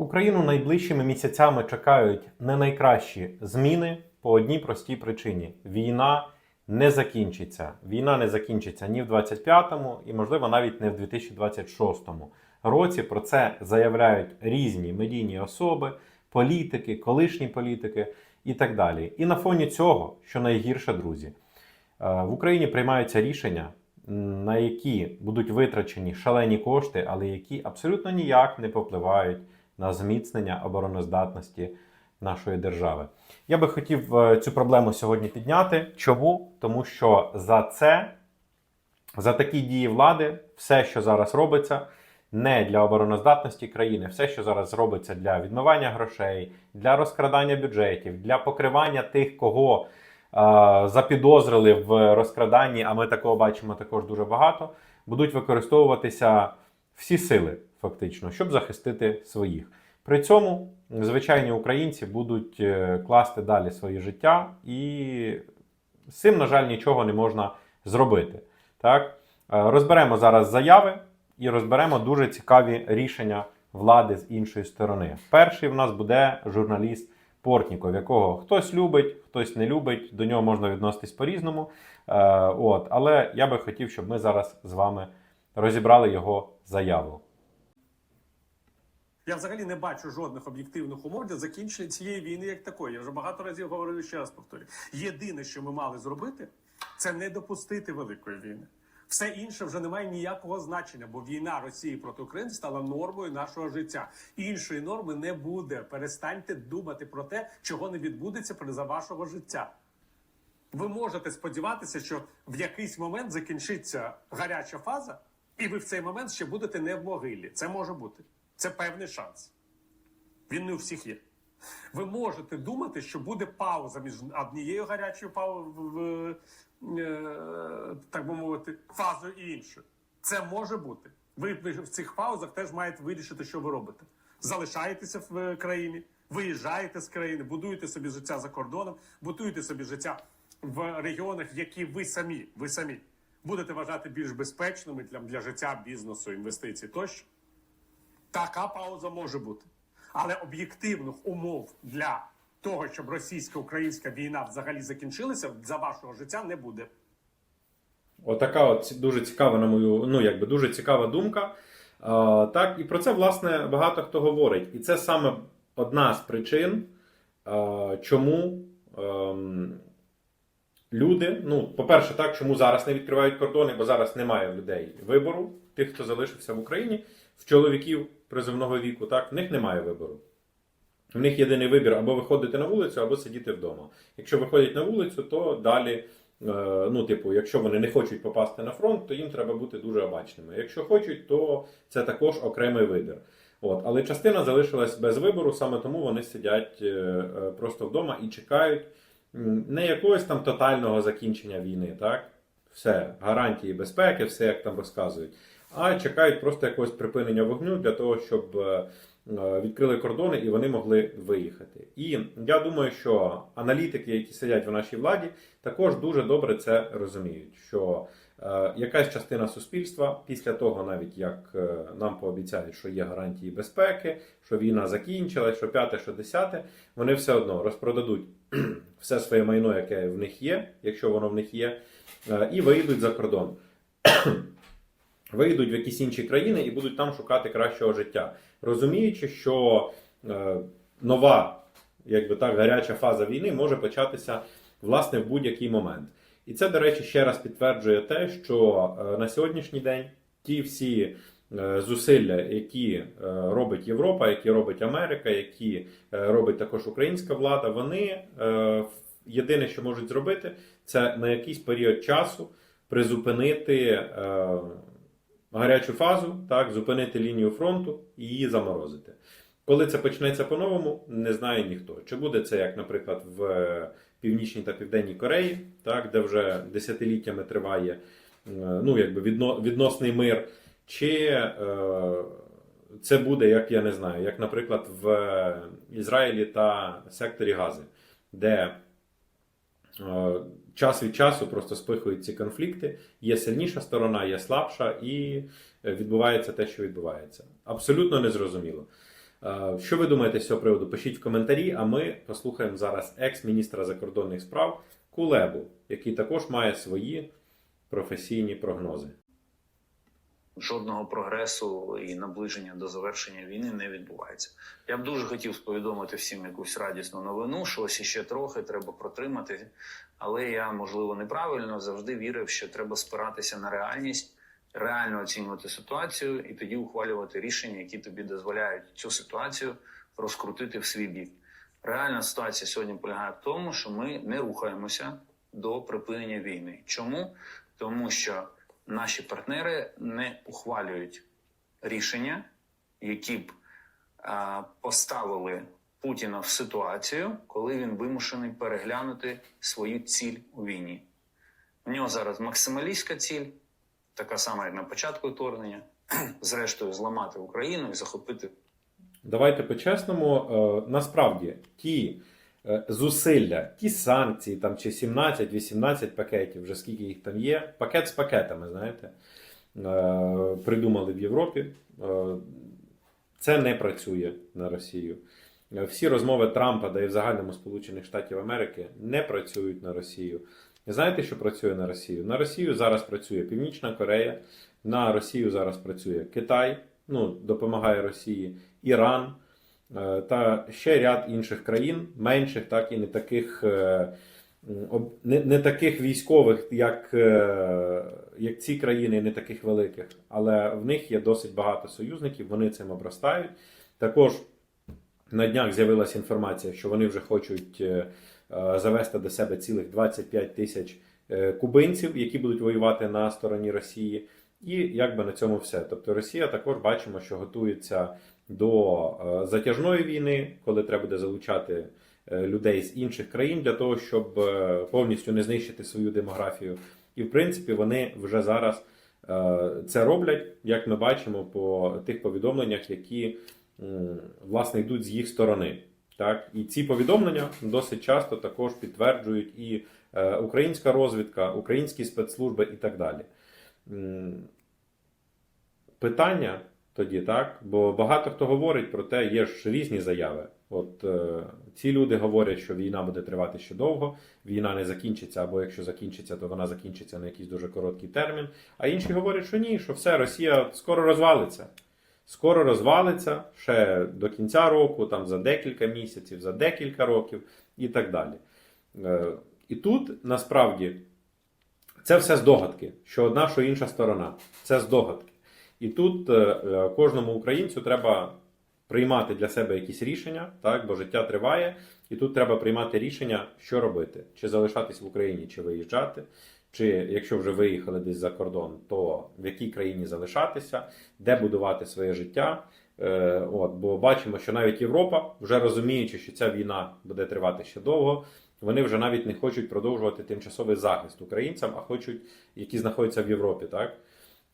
Україну найближчими місяцями чекають не найкращі зміни по одній простій причині: війна не закінчиться. Війна не закінчиться ні в 25-му і, можливо, навіть не в 2026 році. Про це заявляють різні медійні особи, політики, колишні політики і так далі. І на фоні цього, що найгірше, друзі, е, в Україні приймаються рішення, на які будуть витрачені шалені кошти, але які абсолютно ніяк не попливають на зміцнення обороноздатності нашої держави. Я би хотів е, цю проблему сьогодні підняти. Чому? Тому що за це, за такі дії влади, все, що зараз робиться, не для обороноздатності країни, все, що зараз робиться для відмивання грошей, для розкрадання бюджетів, для покривання тих, кого е, запідозрили в розкраданні, а ми такого бачимо також дуже багато, будуть використовуватися всі сили, фактично, щоб захистити своїх. При цьому звичайні українці будуть е, класти далі своє життя, і з цим, на жаль, нічого не можна зробити. Так? Е, Розберемо зараз заяви і розберемо дуже цікаві рішення влади з іншої сторони. Перший в нас буде журналіст Портніков, якого хтось любить, хтось не любить, до нього можна відноситись по-різному. Е, От, але я би хотів, щоб ми зараз з вами розібрали його заяву. Я взагалі не бачу жодних об'єктивних умов для закінчення цієї війни як такої. Я вже багато разів говорив ще раз повторюю. Єдине, що ми мали зробити, це не допустити великої війни. Все інше вже не має ніякого значення, бо війна Росії проти України стала нормою нашого життя. Іншої норми не буде. Перестаньте думати про те, чого не відбудеться при за вашого життя. Ви можете сподіватися, що в якийсь момент закінчиться гаряча фаза, і ви в цей момент ще будете не в могилі. Це може бути. Це певний шанс. Він не у всіх є. Ви можете думати, що буде пауза між однією гарячою паузою, так би мовити, фазою і іншою. Це може бути. Ви в цих паузах теж маєте вирішити, що ви робите. Залишаєтеся в країні, виїжджаєте з країни, будуєте собі життя за кордоном, будуєте собі життя в регіонах, які ви самі, ви самі будете вважати більш безпечними для, для життя, бізнесу, інвестицій тощо. Така пауза може бути. Але об'єктивних умов для того, щоб російсько-українська війна взагалі закінчилася, за вашого життя не буде. Отака от дуже цікава, на мою, ну якби дуже цікава думка. А, так, і про це, власне, багато хто говорить. І це саме одна з причин, а, чому ем, люди, ну, по-перше, так, чому зараз не відкривають кордони, бо зараз немає людей вибору, тих, хто залишився в Україні, в чоловіків призовного віку, так, в них немає вибору. В них єдиний вибір або виходити на вулицю, або сидіти вдома. Якщо виходять на вулицю, то далі, е, ну, типу, якщо вони не хочуть попасти на фронт, то їм треба бути дуже обачними. Якщо хочуть, то це також окремий вибір. От, але частина залишилась без вибору, саме тому вони сидять е, е, просто вдома і чекають не якогось там тотального закінчення війни, так? Все, гарантії безпеки, все як там розказують, а чекають просто якогось припинення вогню для того, щоб е, е, відкрили кордони і вони могли виїхати. І я думаю, що аналітики, які сидять в нашій владі, також дуже добре це розуміють. Що якась частина суспільства, після того, навіть як е, нам пообіцяють, що є гарантії безпеки, що війна закінчилась, що п'яте, що десяте, вони все одно розпродадуть все своє майно, яке в них є, якщо воно в них є, е, і виїдуть за кордон. Виїдуть в якісь інші країни і будуть там шукати кращого життя, розуміючи, що е, нова, якби так, гаряча фаза війни може початися власне в будь-який момент. І це, до речі, ще раз підтверджує те, що е, на сьогоднішній день ті всі е, зусилля, які е, робить Європа, які робить Америка, які робить також українська влада, вони єдине, що можуть зробити, це на якийсь період часу призупинити гарячу фазу, так, зупинити лінію фронту і її заморозити. Коли це почнеться по-новому, не знає ніхто. Чи буде це, як, наприклад, в Північній та Південній Кореї, так, де вже десятиліттями триває е, ну, якби відно, відносний мир, чи е, це буде, як я не знаю, як, наприклад, в Ізраїлі та секторі Гази, де е, час від часу просто спихують ці конфлікти. Є сильніша сторона, є слабша, і відбувається те, що відбувається. Абсолютно незрозуміло. Е, Що ви думаєте з цього приводу? Пишіть в коментарі, а ми послухаємо зараз екс-міністра закордонних справ Кулебу, який також має свої професійні прогнози. жодного прогресу і наближення до завершення війни не відбувається. Я б дуже хотів повідомити всім якусь радісну новину, що ось іще трохи треба протримати. Але я, можливо, неправильно завжди вірив, що треба спиратися на реальність, реально оцінювати ситуацію і тоді ухвалювати рішення, які тобі дозволяють цю ситуацію розкрутити в свій бік. Реальна ситуація сьогодні полягає в тому, що ми не рухаємося до припинення війни. Чому? Тому що наші партнери не ухвалюють рішення, які б а, поставили Путіна в ситуацію, коли він вимушений переглянути свою ціль у війні. У нього зараз максималістська ціль, така сама, як на початку вторгнення, зрештою зламати Україну і захопити Давайте по-чесному, е, насправді ті е, зусилля, ті санкції, там чи 17-18 пакетів, вже скільки їх там є, пакет з пакетами, знаєте, е, придумали в Європі. Це не працює на Росію. Всі розмови Трампа, да і в загальному Сполучених Штатів Америки не працюють на Росію. Знаєте, що працює на Росію? На Росію зараз працює Північна Корея, на Росію зараз працює Китай, ну, допомагає Росії, Іран е, та ще ряд інших країн, менших, так і не таких, е, не, не таких військових, як, е, як ці країни, не таких великих, але в них є досить багато союзників, вони цим обростають. Також на днях з'явилася інформація, що вони вже хочуть завести до себе цілих 25 тисяч е, кубинців, які будуть воювати на стороні Росії. І якби на цьому все. Тобто Росія також бачимо, що готується до е, затяжної війни, коли треба буде залучати е, людей з інших країн для того, щоб е, повністю не знищити свою демографію. І в принципі вони вже зараз е, це роблять, як ми бачимо по тих повідомленнях, які власне йдуть з їх сторони. Так, і ці повідомлення досить часто також підтверджують і е, українська розвідка, українські спецслужби і так далі. Питання тоді, так? Бо багато хто говорить про те, є ж різні заяви. От е, ці люди говорять, що війна буде тривати ще довго, війна не закінчиться, або якщо закінчиться, то вона закінчиться на якийсь дуже короткий термін. А інші говорять, що ні, що все, Росія скоро розвалиться. Скоро розвалиться ще до кінця року, там за декілька місяців, за декілька років і так далі. Е, і тут насправді це все здогадки, що одна, що інша сторона. Це здогадки. І тут е, е, кожному українцю треба приймати для себе якісь рішення, так, бо життя триває, і тут треба приймати рішення, що робити: чи залишатись в Україні, чи виїжджати, чи якщо вже виїхали десь за кордон, то в якій країні залишатися, де будувати своє життя. Е, От, бо бачимо, що навіть Європа, вже розуміючи, що ця війна буде тривати ще довго, вони вже навіть не хочуть продовжувати тимчасовий захист українцям, а хочуть, які знаходяться в Європі, так?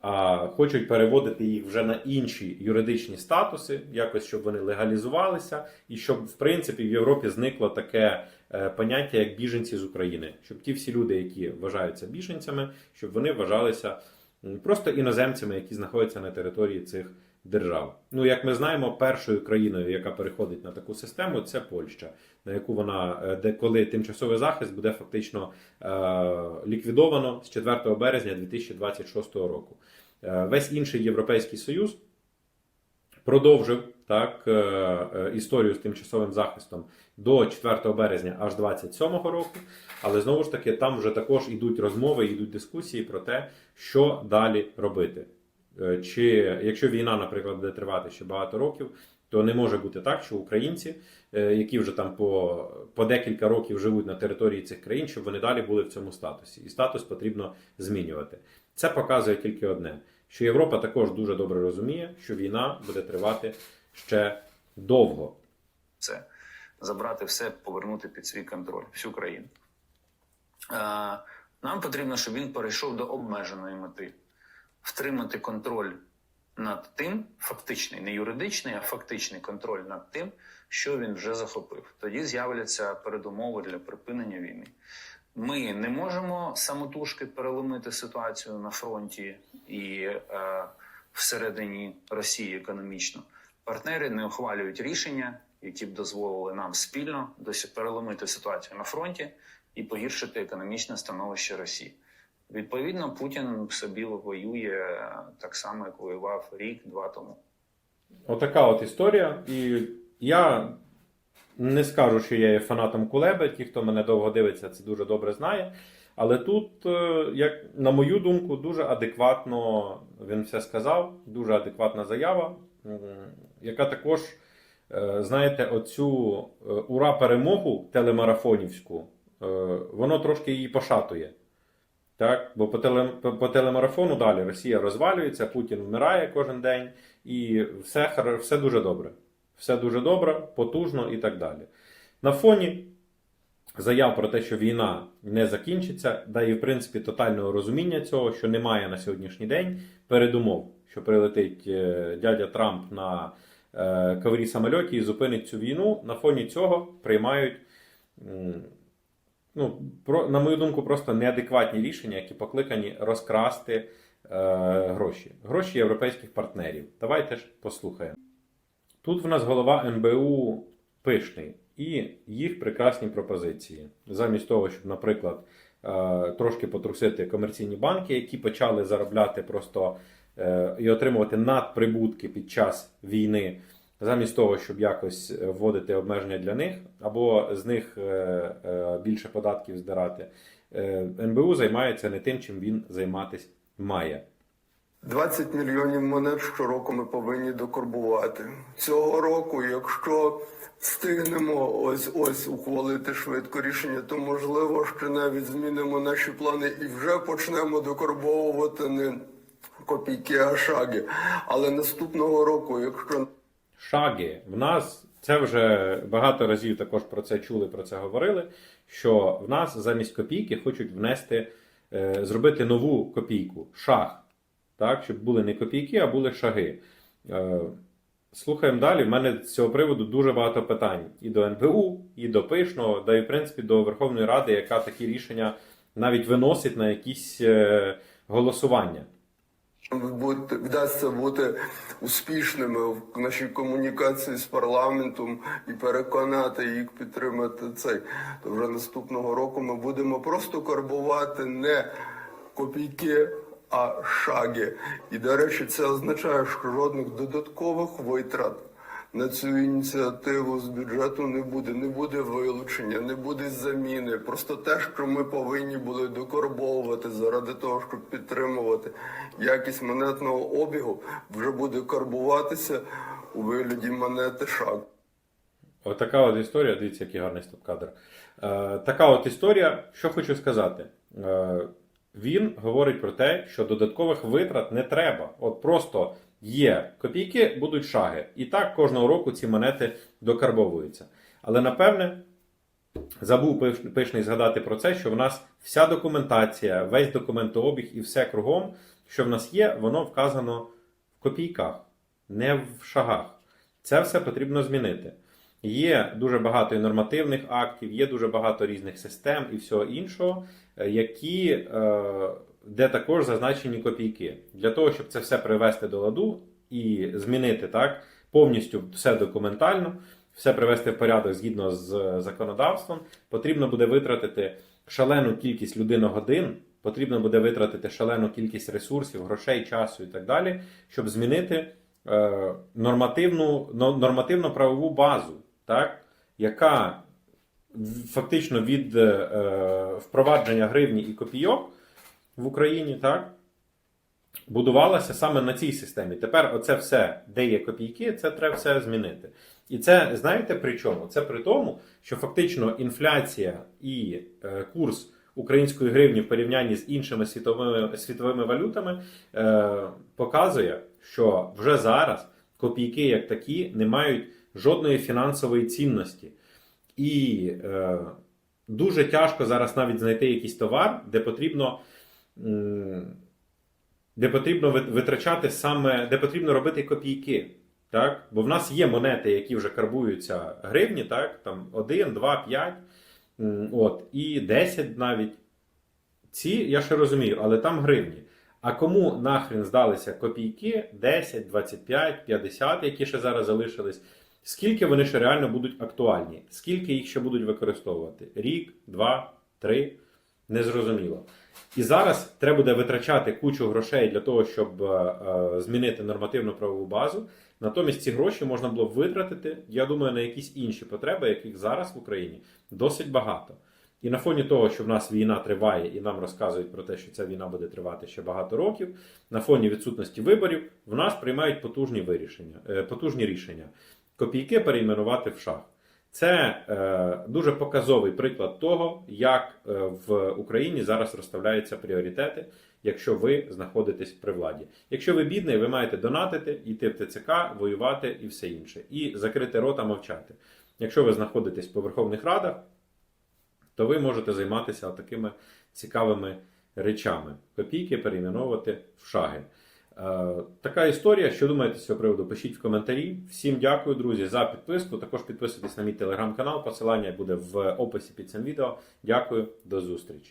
А хочуть переводити їх вже на інші юридичні статуси, якось щоб вони легалізувалися, і щоб в принципі в Європі зникло таке е, поняття як біженці з України, щоб ті всі люди, які вважаються біженцями, щоб вони вважалися просто іноземцями, які знаходяться на території цих держав. Ну, як ми знаємо, першою країною, яка переходить на таку систему, це Польща, на яку вона е, де коли тимчасовий захист буде фактично е, ліквідовано з 4 березня 2026 року. Е, весь інший європейський союз продовжив так е, е, історію з тимчасовим захистом до 4 березня аж 27-го року. Але знову ж таки, там вже також йдуть розмови, йдуть дискусії про те, що далі робити. Е, Чи якщо війна, наприклад, буде тривати ще багато років, то не може бути так, що українці, е, які вже там по, по декілька років живуть на території цих країн, щоб вони далі були в цьому статусі. І статус потрібно змінювати. Це показує тільки одне: що Європа також дуже добре розуміє, що війна буде тривати ще довго. це забрати все, повернути під свій контроль, всю країну. Е, Нам потрібно, щоб він перейшов до обмеженої мети, втримати контроль над тим, фактичний, не юридичний, а фактичний контроль над тим, що він вже захопив. Тоді з'являться передумови для припинення війни. Ми не можемо самотужки переломити ситуацію на фронті і е, всередині Росії економічно. Партнери не ухвалюють рішення, які б дозволили нам спільно досі переломити ситуацію на фронті і погіршити економічне становище Росії. Відповідно, Путін собі воює так само, як воював рік-два тому. Отака от історія. І я не скажу, що я є фанатом Кулеби. Ті, хто мене довго дивиться, це дуже добре знає. Але тут, е, як на мою думку, дуже адекватно він все сказав, дуже адекватна заява, яка також, е, знаєте, оцю е, ура перемогу телемарафонівську, воно трошки її пошатує. Так? Бо по, теле, по, по телемарафону далі Росія розвалюється, Путін вмирає кожен день, і все, все дуже добре. Все дуже добре, потужно і так далі. На фоні заяв про те, що війна не закінчиться, да і в принципі тотального розуміння цього, що немає на сьогоднішній день передумов, що прилетить е, дядя Трамп на е, коврі самольоті і зупинить цю війну. На фоні цього приймають, ну, про, на мою думку, просто неадекватні рішення, які покликані розкрасти е, гроші. Гроші європейських партнерів. Давайте ж послухаємо. Тут в нас голова НБУ пишний і їх прекрасні пропозиції. Замість того, щоб, наприклад, е, трошки потрусити комерційні банки, які почали заробляти просто е, і отримувати надприбутки під час війни, замість того, щоб якось е, вводити обмеження для них, або з них е, е, більше податків здирати, НБУ займається не тим, чим він займатися має. 20 мільйонів монет щороку ми повинні докорбувати. Цього року, якщо встигнемо ось ось ухвалити швидко рішення, то можливо ще навіть змінимо наші плани і вже почнемо докорбовувати не копійки, а шаги. Але наступного року, якщо шаги. В нас це вже багато разів також про це чули, про це говорили. Що в нас замість копійки хочуть внести, е, зробити нову копійку шаг. Так, щоб були не копійки, а були шаги. Е, слухаємо далі. В мене з цього приводу дуже багато питань і до НБУ, і до Пишного, да і в принципі до Верховної Ради, яка такі рішення навіть виносить на якісь е, голосування. Вдасться бути успішними в нашій комунікації з парламентом і переконати їх підтримати цей, то вже наступного року ми будемо просто карбувати не копійки, а шаги. І до речі, це означає, що жодних додаткових витрат. На цю ініціативу з бюджету не буде, не буде вилучення, не буде заміни. Просто те, що ми повинні були докорбовувати заради того, щоб підтримувати якість монетного обігу, вже буде карбуватися у вигляді монети шаг. Отака от історія, дивіться, який гарний стоп-кадр. Е, така от історія, що хочу сказати. Е, він говорить про те, що додаткових витрат не треба. От просто є копійки, будуть шаги. І так кожного року ці монети докарбовуються. Але напевне. Забув пишний згадати про це, що в нас вся документація, весь документообіг і все кругом, що в нас є, воно вказано в копійках, не в шагах. Це все потрібно змінити. Є дуже багато і нормативних актів, є дуже багато різних систем і всього іншого, е, які, е, де також зазначені копійки. Для того, щоб це все привести до ладу і змінити так, повністю все документально, все привести в порядок згідно з законодавством, потрібно буде витратити шалену кількість людиногодин, потрібно буде витратити шалену кількість ресурсів, грошей, часу і так далі, щоб змінити е, нормативну, нормативно-правову базу, так, яка фактично від е, е, впровадження гривні і копійок в Україні, так, будувалася саме на цій системі. Тепер оце все, де є копійки, це треба все змінити. І це знаєте при чому? Це при тому, що фактично інфляція і е, курс української гривні в порівнянні з іншими світовими, світовими валютами е, показує, що вже зараз копійки як такі не мають жодної фінансової цінності. І е, дуже тяжко зараз навіть знайти якийсь товар, де потрібно. М, де потрібно витрачати саме, де потрібно робити копійки. Так? Бо в нас є монети, які вже карбуються гривні, так? там 1, 2, 5, от, і 10 навіть. Ці я ще розумію, але там гривні. А кому нахрен здалися копійки 10, 25, 50, які ще зараз залишились, скільки вони ще реально будуть актуальні? Скільки їх ще будуть використовувати? Рік, два, три? Незрозуміло. І зараз треба буде витрачати кучу грошей для того, щоб е, е, змінити нормативну правову базу. Натомість ці гроші можна було б витратити, я думаю, на якісь інші потреби, яких зараз в Україні досить багато. І на фоні того, що в нас війна триває, і нам розказують про те, що ця війна буде тривати ще багато років, на фоні відсутності виборів, в нас приймають потужні вирішення, е, потужні рішення. Копійки перейменувати в шах. Це е, дуже показовий приклад того, як е, в Україні зараз розставляються пріоритети, якщо ви знаходитесь при владі. Якщо ви бідний, ви маєте донатити, йти в ТЦК, воювати і все інше, і закрити рота мовчати. Якщо ви знаходитесь по Верховних Радах, то ви можете займатися такими цікавими речами. Копійки перейменовувати в шаги. Е, Така історія. Що думаєте з цього приводу? Пишіть в коментарі. Всім дякую, друзі, за підписку. Також підписуйтесь на мій телеграм-канал. Посилання буде в описі під цим відео. Дякую, до зустрічі.